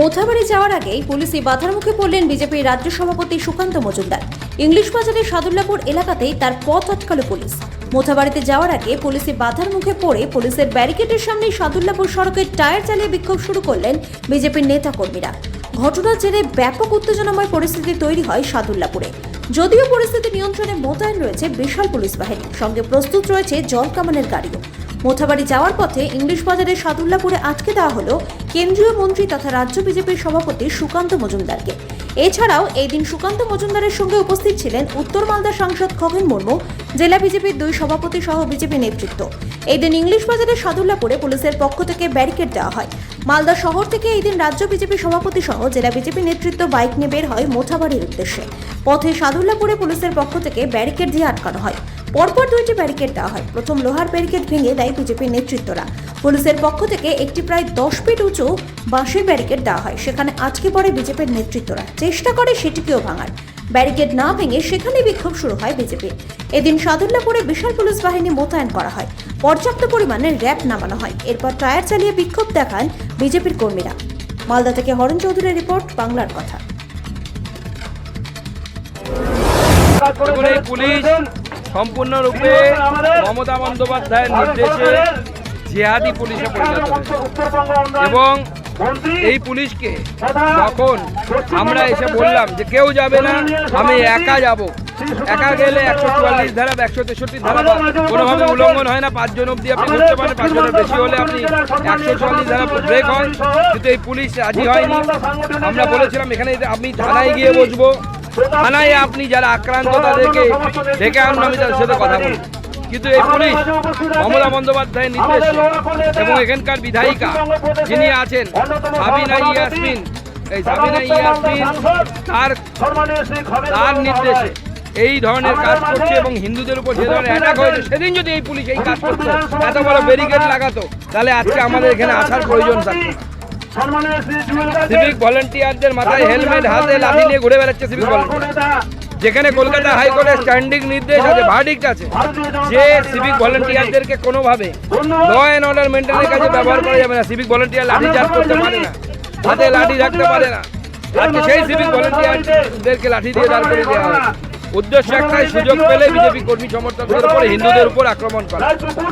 মোথাবাড়ি যাওয়ার আগেই পুলিশে বাধার মুখে পড়লেন বিজেপির রাজ্য সভাপতি সুকান্ত মজুমদার। ইংলিশ বাজারের সাদুল্লাপুর এলাকাতেই তার পথ আটকাল পুলিশ। মোথাবাড়িতে যাওয়ার আগে পুলিশে বাধার মুখে পড়ে পুলিশের ব্যারিকেডের সামনে সাদুল্লাপুর সড়কের টায়ার চালিয়ে বিক্ষোভ শুরু করলেন বিজেপির নেতাকর্মীরা। ঘটনার জেরে ব্যাপক উত্তেজনাময় পরিস্থিতি তৈরি হয় সাদুল্লাপুরে। যদিও পরিস্থিতি নিয়ন্ত্রণে মোতায়েন রয়েছে বিশাল পুলিশ বাহিনী, সঙ্গে প্রস্তুত রয়েছে জল কামানের গাড়িও। মোথাবাড়ি যাওয়ার পথে ইংলিশ বাজারের সাদুল্লাপুরে আটকে দেওয়া হলো কেন্দ্রীয় মন্ত্রী তথা রাজ্য বিজেপির সভাপতি সুকান্ত মজুমদারকে। এছাড়াও এই দিন সুকান্ত মজুমদারের সঙ্গে উপস্থিত ছিলেন উত্তর মালদা সাংসদ খগেন মুর্মু, জেলা বিজেপির দুই সভাপতি সহ বিজেপি নেতৃত্ব। এই দিন ইংলিশ বাজারের সাদুল্লাপুরে পুলিশের পক্ষ থেকে ব্যারিকেড দেওয়া হয়। মালদা শহর থেকে এই দিন রাজ্য বিজেপি সভাপতি সহ জেলা বিজেপি নেতৃত্ব বাইক নিয়ে বের হয় মোঠাবাড়ির উদ্দেশ্যে। পথে সাদুল্লাপুরে পুলিশের পক্ষ থেকে ব্যারিকেড দিয়ে আটকানো হয়। পরপর দুইটি ব্যারিকেড দেওয়া হয়। প্রথম লোহার ব্যারিকেড ভেঙে দেয় বিজেপির নেতৃত্বরা। পুলিশের পক্ষ থেকে একটি প্রায় দশ ফিট উঁচু বাঁশের ব্যারিকেড দেওয়া হয়। সেখানে আটকে পড়ে বিজেপির নেতৃত্বরা। চেষ্টা করে সেটিকেও ভাঙার। ব্যারিকেড না ভেঙে সেখানে বিক্ষোভ শুরু হয় বিজেপির এদিন সাদুল্লাপুরে বিশাল পুলিশ বাহিনী মোতায়েন করা হয়। পর্যাপ্ত পরিমাণে র্যাব নামানো হয়। এরপর টায়ার চালিয়ে বিক্ষোভ দেখান বিজেপির কর্মীরা। মালদা থেকে হরণ চৌধুরীর রিপোর্ট, বাংলার কথা। সম্পূর্ণরূপে মমতা বন্দ্যোপাধ্যায়ের নির্দেশে জেহাদি পুলিশে পরিণত এবং এই পুলিশকে যখন আমরা এসে বললাম যে কেউ যাবে না আমি একা যাব। একা গেলে একশো চুয়াল্লিশ ধারা বা একশো তেষট্টি ধারা বা কোনোভাবে উল্লঙ্ঘন হয় না পাঁচজন অব্দি আপনি করতে পারেন পাঁচজনের বেশি হলে আপনি একশো চুয়াল্লিশ ধারা ব্রেক হয় কিন্তু এই পুলিশ রাজি হয়নি। আমরা বলেছিলাম এখানে আমি থানায় গিয়ে বসবো। থানায় আপনি যারা আক্রান্ত তাদেরকে ডেকে আনুন আমি তাদের সাথে কথা বলব। কিন্তু এই পুলিশ মমতা বন্দ্যোপাধ্যায়ের নির্দেশে এবং এখানকার বিধায়িকা যিনি আছেন সাবিনা ইয়াসমিন। এই সাবিনা ইয়াসমিন তার তার নির্দেশে এই ধরনের কাজ করছে এবং হিন্দুদের উপর যে ধরনের অ্যাটাক হয়েছে সেদিন যদি এই পুলিশ এই কাজ করতো এত বড় ব্যারিকেড লাগাতো তাহলে আজকে আমাদের এখানে আসার প্রয়োজন থাকতো। সিভিক ভলেন্টিয়ারদের মাথায় হেলমেট হাতে লাঠি নিয়ে ঘুরে বেড়াচ্ছে সিভিক ভলেন্টিয়ার যেখানে কলকাতা হাইকোর্টের স্ট্যান্ডিং নির্দেশ আছে ভার্ডিক্ট আছে। যে সিভিক ভলেন্টিয়ারদেরকে কোনোভাবে ল অ্যান্ড অর্ডার মেনটেনের কাছে ব্যবহার করা যাবে না। সিভিক ভলেন্টিয়ার লাঠি চার্জ করতে পারে না। হাতে লাঠি রাখতে পারে না। আজকে সেই সিভিক ভলেন্টিয়ারদেরকে লাঠি দিয়ে দাঁড় করে দেওয়া হয় উদ্দেশ্য একটাই সুযোগ পেলে বিজেপি কর্মী সমর্থকদের উপরে হিন্দুদের উপর আক্রমণ করা।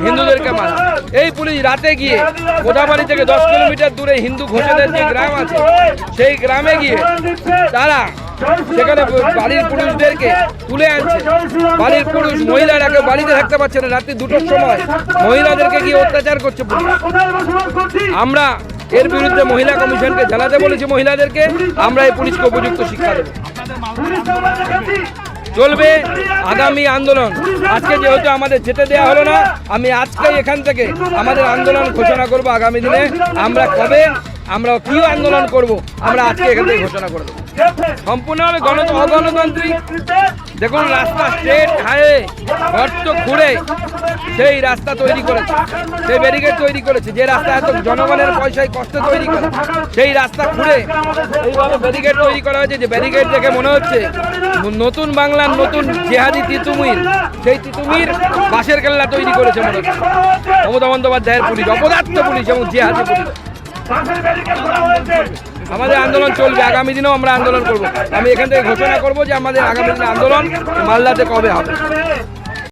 হিন্দুদেরকে মারা এই পুলিশ রাতে গিয়ে কোথাবাড়ি থেকে দশ কিলোমিটার দূরে হিন্দু ঘোষেদের যে গ্রাম আছে সেই গ্রামে গিয়ে তারা সেখানে বাড়ির পুরুষদেরকে তুলে আনছে। বাড়ির পুরুষ মহিলারা কেউ বাড়িতে থাকতে পারছে না। রাত্রি দুটোর সময় মহিলাদেরকে গিয়ে অত্যাচার করছে পুলিশ। আমরা এর বিরুদ্ধে মহিলা কমিশনকে জানাতে বলেছি মহিলাদেরকে। আমরা এই পুলিশকে উপযুক্ত শিক্ষা দেবো। চলবে আগামী আন্দোলন। আজকে যেহেতু আমাদের যেতে দেওয়া হলো না, আমি আজকে এখান থেকে আমাদের আন্দোলন ঘোষণা করব আগামী দিনে। আমরা কবে আমরা কি আন্দোলন করব, আমরা আজকে এখান থেকে ঘোষণা করব সম্পূর্ণভাবে গণ অগণতান্ত্রিক। দেখুন, রাস্তা স্ট্রেট হাইওয়ে গর্ত ঘুরে সেই রাস্তা তৈরি করেছে, সেই ব্যারিকেড তৈরি করেছে, যে রাস্তা এত জনগণের পয়সায় কষ্ট তৈরি করে, সেই রাস্তা ঘুরে এইভাবে ব্যারিকেড তৈরি করা হয়েছে, যে ব্যারিকেড দেখে মনে হচ্ছে নতুন বাংলার নতুন জেহাদি তিতুমির, সেই তিতুমির বাঁশের কেল্লা তৈরি করেছে মনে হচ্ছে। মমতা বন্দ্যোপাধ্যায়ের পুলিশ, অপদার্থ পুলিশ এবং জেহাদি পুলিশ। আমাদের আন্দোলন চলবে। আগামী দিনেও আমরা আন্দোলন করব। আমি এখান থেকে ঘোষণা করব যে আমাদের আগামী দিনে আন্দোলন মালদাতে কবে হবে।